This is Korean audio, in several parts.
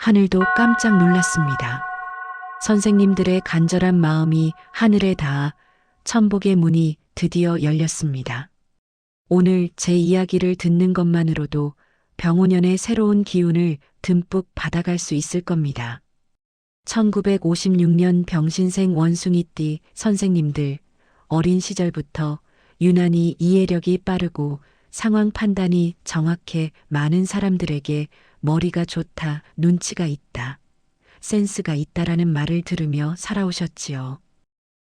하늘도 깜짝 놀랐습니다. 선생님들의 간절한 마음이 하늘에 닿아 천복의 문이 드디어 열렸습니다. 오늘 제 이야기를 듣는 것만으로도 병원연의 새로운 기운을 듬뿍 받아갈 수 있을 겁니다. 1956년 병신생 원숭이띠 선생님들 어린 시절부터 유난히 이해력이 빠르고 상황 판단이 정확해 많은 사람들에게 머리가 좋다, 눈치가 있다, 센스가 있다라는 말을 들으며 살아오셨지요.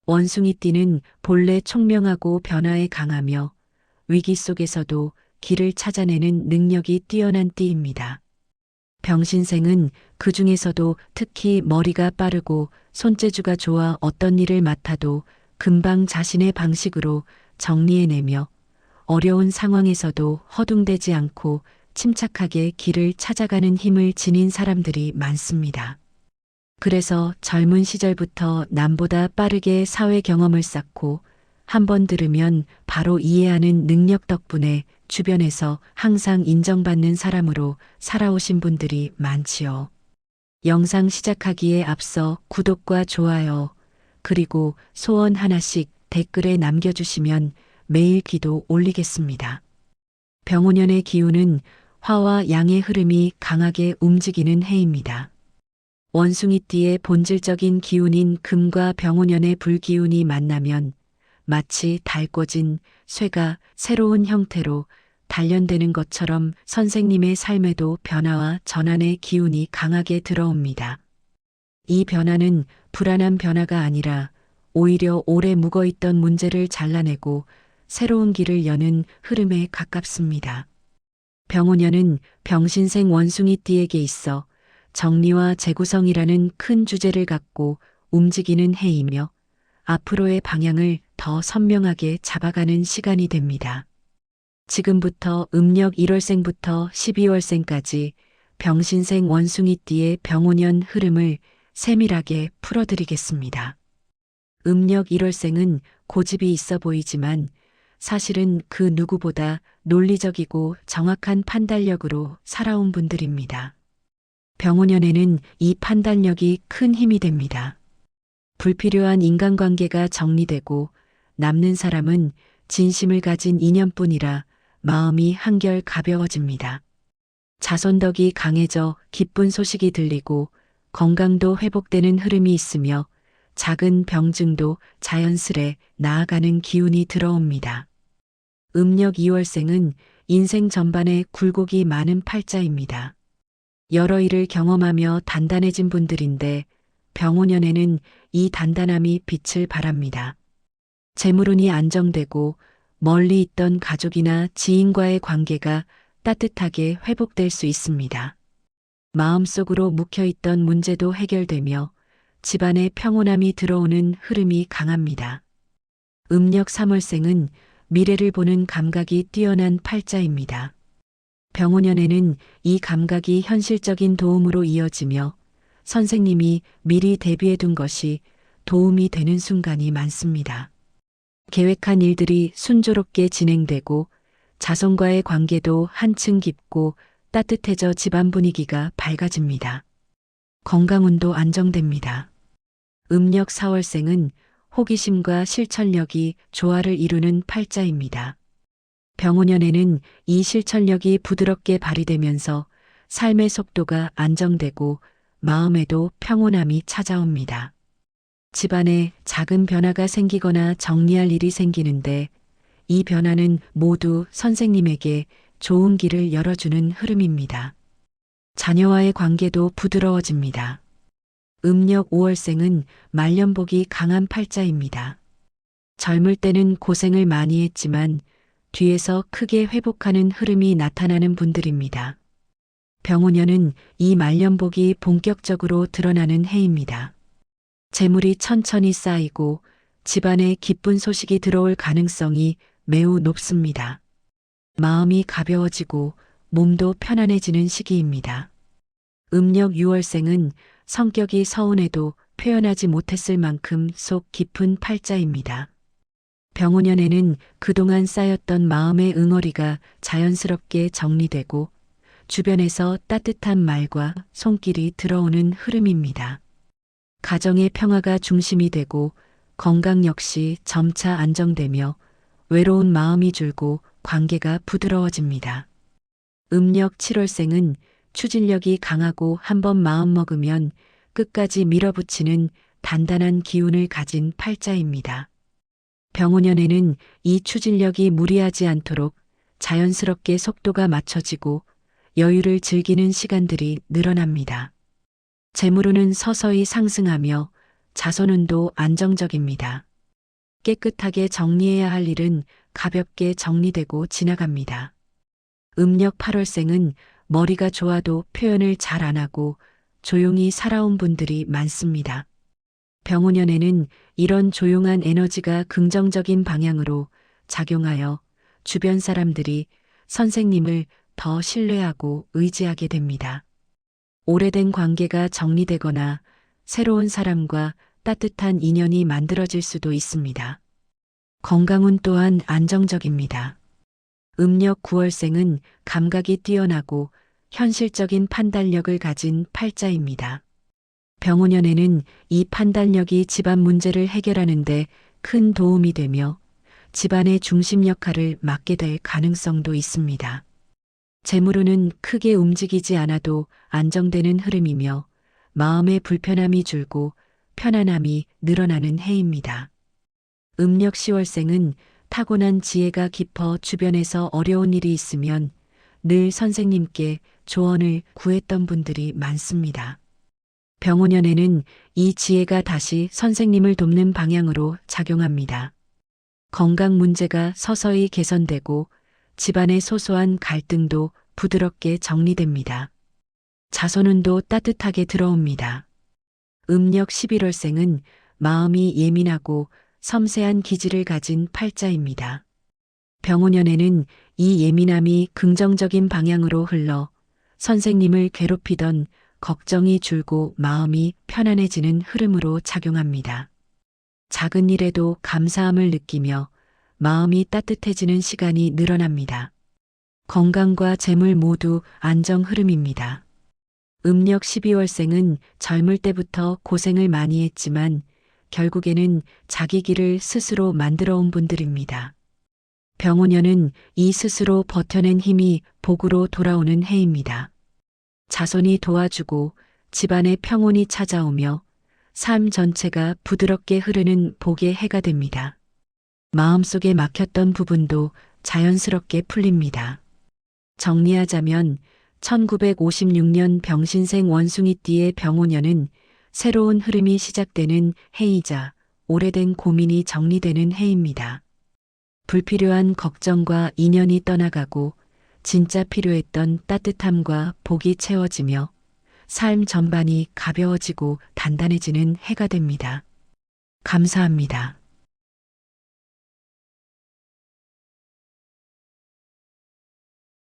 원숭이 띠는 본래 총명하고 변화에 강하며 위기 속에서도 길을 찾아내는 능력이 뛰어난 띠입니다. 병신생은 그 중에서도 특히 머리가 빠르고 손재주가 좋아 어떤 일을 맡아도 금방 자신의 방식으로 정리해내며 어려운 상황에서도 허둥대지 않고 침착하게 길을 찾아가는 힘을 지닌 사람들이 많습니다. 그래서 젊은 시절부터 남보다 빠르게 사회 경험을 쌓고 한 번 들으면 바로 이해하는 능력 덕분에 주변에서 항상 인정받는 사람으로 살아오신 분들이 많지요. 영상 시작하기에 앞서 구독과 좋아요, 그리고 소원 하나씩 댓글에 남겨주시면 매일 기도 올리겠습니다. 병원연의 기운은 화와 양의 흐름이 강하게 움직이는 해입니다. 원숭이띠의 본질적인 기운인 금과 병원연의 불기운이 만나면 마치 달궈진 쇠가 새로운 형태로 단련되는 것처럼 선생님의 삶에도 변화와 전환의 기운이 강하게 들어옵니다. 이 변화는 불안한 변화가 아니라 오히려 오래 묵어있던 문제를 잘라내고 새로운 길을 여는 흐름에 가깝습니다. 병원연은 병신생 원숭이 띠에게 있어 정리와 재구성이라는 큰 주제를 갖고 움직이는 해이며 앞으로의 방향을 더 선명하게 잡아가는 시간이 됩니다. 지금부터 음력 1월생부터 12월생까지 병신생 원숭이띠의 병원연 흐름을 세밀하게 풀어드리겠습니다. 음력 1월생은 고집이 있어 보이지만 사실은 그 누구보다 논리적이고 정확한 판단력으로 살아온 분들입니다. 병원연에는 이 판단력이 큰 힘이 됩니다. 불필요한 인간관계가 정리되고 남는 사람은 진심을 가진 인연뿐이라 마음이 한결 가벼워집니다. 자손덕이 강해져 기쁜 소식이 들리고 건강도 회복되는 흐름이 있으며 작은 병증도 자연스레 나아가는 기운이 들어옵니다. 음력 2월생은 인생 전반에 굴곡이 많은 팔자입니다. 여러 일을 경험하며 단단해진 분들인데 병원연에는 이 단단함이 빛을 발합니다. 재물운이 안정되고 멀리 있던 가족이나 지인과의 관계가 따뜻하게 회복될 수 있습니다. 마음속으로 묵혀있던 문제도 해결되며 집안에 평온함이 들어오는 흐름이 강합니다. 음력 3월생은 미래를 보는 감각이 뛰어난 팔자입니다. 병원연에는 이 감각이 현실적인 도움으로 이어지며 선생님이 미리 대비해 둔 것이 도움이 되는 순간이 많습니다. 계획한 일들이 순조롭게 진행되고 자손과의 관계도 한층 깊고 따뜻해져 집안 분위기가 밝아집니다. 건강운도 안정됩니다. 음력 4월생은 호기심과 실천력이 조화를 이루는 팔자입니다. 병원연에는 이 실천력이 부드럽게 발휘되면서 삶의 속도가 안정되고 마음에도 평온함이 찾아옵니다. 집안에 작은 변화가 생기거나 정리할 일이 생기는데 이 변화는 모두 선생님에게 좋은 길을 열어주는 흐름입니다. 자녀와의 관계도 부드러워집니다. 음력 5월생은 말년복이 강한 팔자입니다. 젊을 때는 고생을 많이 했지만 뒤에서 크게 회복하는 흐름이 나타나는 분들입니다. 병원연은 이 말년복이 본격적으로 드러나는 해입니다. 재물이 천천히 쌓이고 집안에 기쁜 소식이 들어올 가능성이 매우 높습니다. 마음이 가벼워지고 몸도 편안해지는 시기입니다. 음력 6월생은 성격이 서운해도 표현하지 못했을 만큼 속 깊은 팔자입니다. 병원연에는 그동안 쌓였던 마음의 응어리가 자연스럽게 정리되고 주변에서 따뜻한 말과 손길이 들어오는 흐름입니다. 가정의 평화가 중심이 되고 건강 역시 점차 안정되며 외로운 마음이 줄고 관계가 부드러워집니다. 음력 7월생은 추진력이 강하고 한번 마음먹으면 끝까지 밀어붙이는 단단한 기운을 가진 팔자입니다. 병원연에는 이 추진력이 무리하지 않도록 자연스럽게 속도가 맞춰지고 여유를 즐기는 시간들이 늘어납니다. 재물운은 서서히 상승하며 자손운도 안정적입니다. 깨끗하게 정리해야 할 일은 가볍게 정리되고 지나갑니다. 음력 8월생은 머리가 좋아도 표현을 잘 안 하고 조용히 살아온 분들이 많습니다. 병원연에는 이런 조용한 에너지가 긍정적인 방향으로 작용하여 주변 사람들이 선생님을 더 신뢰하고 의지하게 됩니다. 오래된 관계가 정리되거나 새로운 사람과 따뜻한 인연이 만들어질 수도 있습니다. 건강운 또한 안정적입니다. 음력 9월생은 감각이 뛰어나고 현실적인 판단력을 가진 팔자입니다. 병원연에는 이 판단력이 집안 문제를 해결하는데 큰 도움이 되며 집안의 중심 역할을 맡게 될 가능성도 있습니다. 재물운은 크게 움직이지 않아도 안정되는 흐름이며 마음의 불편함이 줄고 편안함이 늘어나는 해입니다. 음력 10월생은 타고난 지혜가 깊어 주변에서 어려운 일이 있으면 늘 선생님께 조언을 구했던 분들이 많습니다. 병원연에는 이 지혜가 다시 선생님을 돕는 방향으로 작용합니다. 건강 문제가 서서히 개선되고 집안의 소소한 갈등도 부드럽게 정리됩니다. 자손운도 따뜻하게 들어옵니다. 음력 11월생은 마음이 예민하고 섬세한 기질을 가진 팔자입니다. 병원연에는 이 예민함이 긍정적인 방향으로 흘러 선생님을 괴롭히던 걱정이 줄고 마음이 편안해지는 흐름으로 작용합니다. 작은 일에도 감사함을 느끼며 마음이 따뜻해지는 시간이 늘어납니다. 건강과 재물 모두 안정 흐름입니다. 음력 12월생은 젊을 때부터 고생을 많이 했지만 결국에는 자기 길을 스스로 만들어 온 분들입니다. 병원연은 이 스스로 버텨낸 힘이 복으로 돌아오는 해입니다. 자손이 도와주고 집안의 평온이 찾아오며 삶 전체가 부드럽게 흐르는 복의 해가 됩니다. 마음속에 막혔던 부분도 자연스럽게 풀립니다. 정리하자면 1956년 병신생 원숭이띠의 병오년은 새로운 흐름이 시작되는 해이자 오래된 고민이 정리되는 해입니다. 불필요한 걱정과 인연이 떠나가고 진짜 필요했던 따뜻함과 복이 채워지며 삶 전반이 가벼워지고 단단해지는 해가 됩니다. 감사합니다.